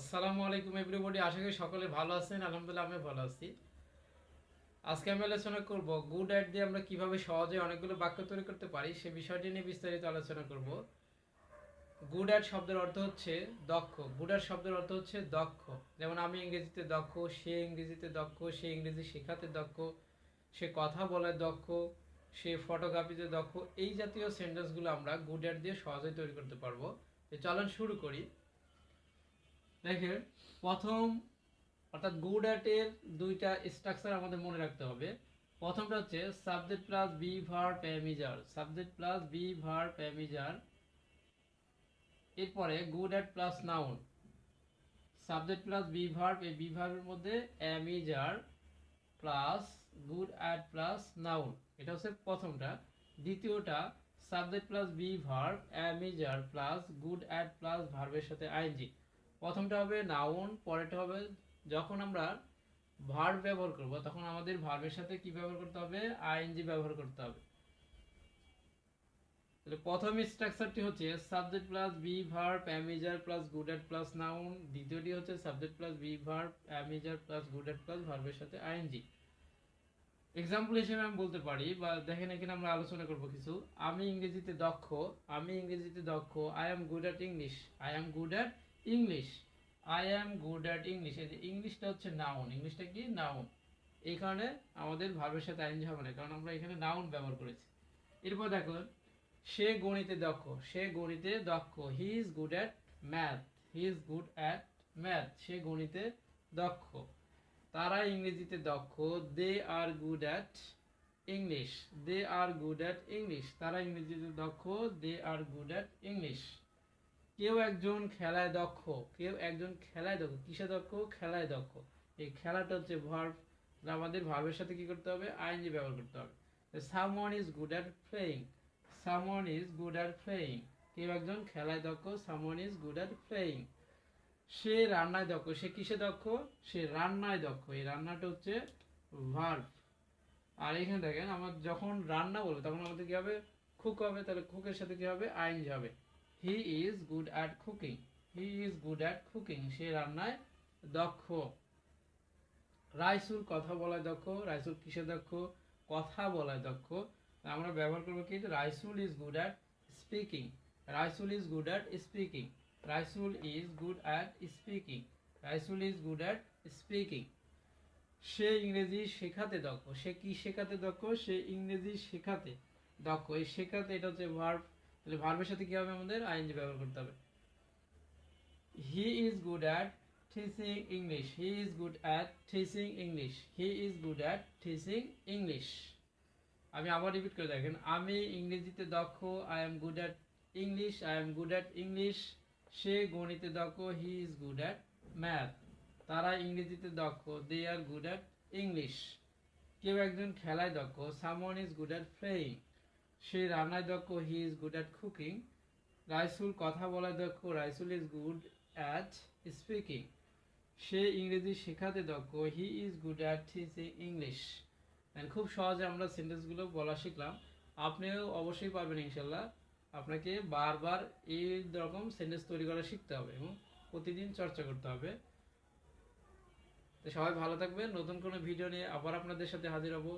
আসসালামু আলাইকুম এভরিবডি আশা করি সকলে ভালো আছেন, আলহামদুলিল্লাহ আমি ভালো আছি। আজকে আমি আলোচনা করব গুড অ্যাড দিয়ে আমরা কীভাবে সহজে অনেকগুলো বাক্য তৈরি করতে পারি সে বিষয়টি নিয়ে বিস্তারিত আলোচনা করব। গুড অ্যাড শব্দের অর্থ হচ্ছে দক্ষ। গুড অ্যাড শব্দের অর্থ হচ্ছে দক্ষ। যেমন আমি ইংরেজিতে দক্ষ, সে ইংরেজিতে দক্ষ, সে ইংরেজি শেখাতে দক্ষ, সে কথা বলায় দক্ষ, সে ফটোগ্রাফিতে দক্ষ, এই জাতীয় সেন্টেন্সগুলো আমরা গুড অ্যাড দিয়ে সহজেই তৈরি করতে পারব। চলুন শুরু করি। দেখেন, প্রথম অর্থাৎ গুড দুইটা স্ট্রাকচার আমাদের মনে রাখতে হবে। প্রথমটা হচ্ছে subject plus B verb প্যামিজার subject plus B verb প্যামিজার এরপরে good at plus noun subject plus be verb এই বি ভার্বের মধ্যে am is are plus good at plus noun এটা হচ্ছে প্রথমটা। দ্বিতীয়টা subject plus be verb am is are plus good at plus ভার্বের সাথে আইনজি প্রথমটা হবে নাউন পরেরটা হবে যখন আমরা ভার্ব ব্যবহার করব, তখন আমাদের ভার্বের সাথে কি ব্যবহার করতে হবে? আইএনজি ব্যবহার করতে হবে। তাহলে প্রথম স্ট্রাকচারটি হচ্ছে subject plus be verb am is are plus good at plus noun দ্বিতীয়টি হচ্ছে subject plus be verb am is are plus good at plus ভার্বের সাথে আইএনজি এক্সাম্পল হিসেবে আমি বলতে পারি, বা দেখেন এখানে আমরা আলোচনা করব কিছু। আমি ইংরেজিতে দক্ষ, আমি ইংরেজিতে দক্ষ I am good at English I am good at English I am good at English এই যে ইংলিশটা হচ্ছে নাউন ইংলিশটা কি? নাউন এই কারণে আমাদের ভার্বের সাথে আইন হবে না, কারণ আমরা এখানে নাউন ব্যবহার করেছি। এরপর দেখো, সে গণিতে দক্ষ, সে গণিতে দক্ষ। He is good at math he is good at math সে গণিতে দক্ষ। তারা ইংরেজিতে দক্ষ। They are good at English they are good at English তারা ইংরেজিতে দক্ষ। They are good at English কেউ একজন খেলায় দক্ষ, কেউ একজন খেলায় দক্ষ। কিসে দক্ষ? খেলায় দক্ষ। এই খেলাটা হচ্ছে ভার্ব আমাদের ভার্বের সাথে কি করতে হবে? আইনজি ব্যবহার করতে হবে। Someone is good at playing someone is good at playing কেউ একজন খেলায় দক্ষ someone is good at playing সে রান্নায় দক্ষ, সে কিসে দক্ষ? সে রান্নায় দক্ষ। এই রান্নাটা হচ্ছে ভার্ব আর এখানে দেখেন, আমার যখন রান্না বলব, তখন আমাদের কি হবে? কুক হবে। তাহলে কুকের সাথে কি হবে? আইনজি হবে। He is good at cooking he is good at cooking সে রান্নায় দক্ষ। রাইসুল কথা বলায় দক্ষ। রাইসুল কিসে দক্ষ? কথা বলায় দক্ষ। আমরা ব্যবহার করব কি? Raisul is good at speaking Raisul is good at speaking Raisul is good at speaking Raisul is good at speaking সে ইংরেজি শেখাতে দক্ষ। সে কি শেখাতে দক্ষ? সে ইংরেজি শেখাতে দক্ষ। এই শেখাতে এটা হচ্ছে ভার্ব তাহলে ভার্বের সাথে কি হবে আমাদের? আইএনজি ব্যবহার করতে হবে। He is good at teaching English he is good at teaching English he is good at teaching English আমি আবার রিপিট করে দেখেন। আমি ইংরেজিতে দক্ষ I am good at English I am good at English সে গণিতে দক্ষ he is good at math তারা ইংরেজিতে দক্ষ they are good at English কেউ একজন খেলায় দক্ষ someone is good at playing সে রান্নায় দক্ষ he is good at cooking Raisul কথা বলায় দক্ষ, Raisul is good at speaking সে ইংরেজি শেখাতে দক্ষ he is good at teaching English খুব সহজে আমরা সেন্টেন্সগুলো বলা শিখলাম। আপনিও অবশ্যই পারবেন ইনশাল্লাহ। আপনাকে বারবার এই রকম সেন্টেন্স তৈরি করা শিখতে হবে এবং প্রতিদিন চর্চা করতে হবে। তো সবাই ভালো থাকবেন। নতুন কোনো ভিডিও নিয়ে আবার আপনাদের সাথে হাজির হব।